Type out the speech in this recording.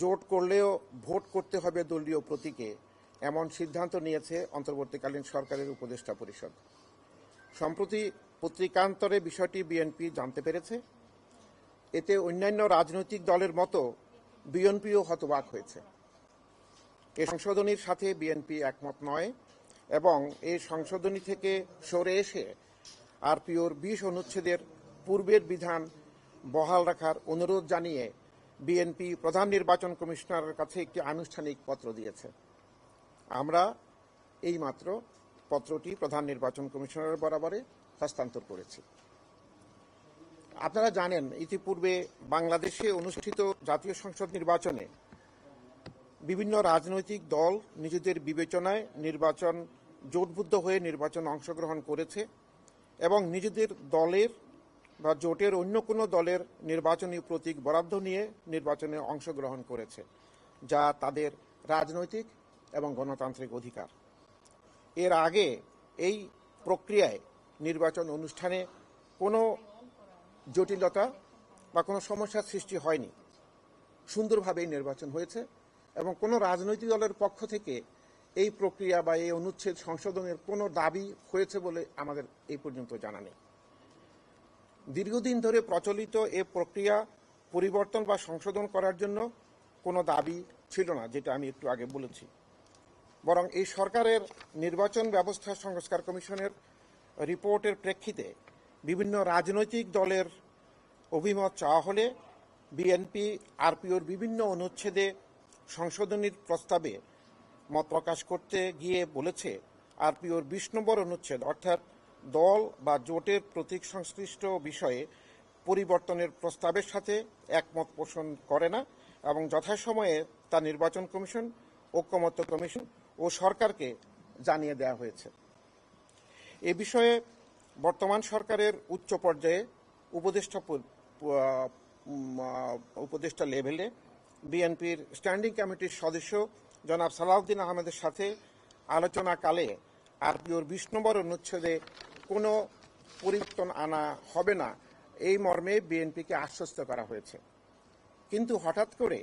জোট করলেও ভোট করতে হবে দলীয় প্রতীকে, এমন সিদ্ধান্ত নিয়েছে অন্তর্বর্তীকালীন সরকারের উপদেষ্টা পরিষদ। সম্প্রতি পত্রিকান্তরে বিষয়টি বিএনপি জানতে পেরেছে। এতে অন্যান্য রাজনৈতিক দলের মতো বিএনপিও হতবাক হয়েছে। এ সংশোধনীর সাথে বিএনপি একমত নয় এবং এই সংশোধনী থেকে সরে এসে আরপিওর বিশ অনুচ্ছেদের পূর্বের বিধান বহাল রাখার অনুরোধ জানিয়ে বিএনপি প্রধান নির্বাচন কমিশনারের কাছে একটি আনুষ্ঠানিক পত্র দিয়েছে। আমরা এইমাত্র পত্রটি প্রধান নির্বাচন কমিশনারের বরাবরে হস্তান্তর করেছি। আপনারা জানেন, ইতিপূর্বে বাংলাদেশে অনুষ্ঠিত জাতীয় সংসদ নির্বাচনে বিভিন্ন রাজনৈতিক দল নিজেদের বিবেচনায় নির্বাচন জোটবদ্ধ হয়ে নির্বাচন অংশগ্রহণ করেছে এবং নিজেদের দলের বা জোটের অন্য কোনো দলের নির্বাচনী প্রতীক বরাদ্দ নিয়ে নির্বাচনে অংশগ্রহণ করেছে, যা তাদের রাজনৈতিক এবং গণতান্ত্রিক অধিকার। এর আগে এই প্রক্রিয়ায় নির্বাচন অনুষ্ঠানে কোনো জটিলতা বা কোনো সমস্যার সৃষ্টি হয়নি। সুন্দরভাবেই নির্বাচন হয়েছে এবং কোনো রাজনৈতিক দলের পক্ষ থেকে এই প্রক্রিয়া বা এই অনুচ্ছেদ সংশোধনের কোনো দাবি হয়েছে বলে আমাদের এই পর্যন্ত জানা নেই। দীর্ঘদিন ধরে প্রচলিত এ প্রক্রিয়া পরিবর্তন বা সংশোধন করার জন্য কোনো দাবি ছিল না, যেটা আমি একটু আগে বলেছি। বরং এই সরকারের নির্বাচন ব্যবস্থা সংস্কার কমিশনের রিপোর্টের প্রেক্ষিতে বিভিন্ন রাজনৈতিক দলের অভিমত চাওয়া হলে বিএনপি, আরপিওর বিভিন্ন অনুচ্ছেদে সংশোধনীর প্রস্তাবে মত প্রকাশ করতে গিয়ে বলেছে আরপিওর বিশ নম্বর অনুচ্ছেদ, অর্থাৎ দল বা জোটের প্রতীক সংশ্লিষ্ট বিষয়ে পরিবর্তনের প্রস্তাবের সাথে একমত পোষণ করে না এবং যথাসময়ে তা নির্বাচন কমিশন, ঐক্যমত্য কমিশন ও সরকারকে জানিয়ে দেওয়া হয়েছে। এ বিষয়ে বর্তমান সরকারের উচ্চ পর্যায়ে উপদেষ্টা উপদেষ্টা লেভেলে বিএনপির স্ট্যান্ডিং কমিটির সদস্য জনাব সালাউদ্দিন আহমেদের সাথে আলোচনাকালে আরপিওর বিশ নম্বর অনুচ্ছেদে কোনো পরিবর্তন আনা হবে না। এই মর্মে বিএনপিকে আশ্বস্ত করা হয়েছে। কিন্তু হঠাৎ করে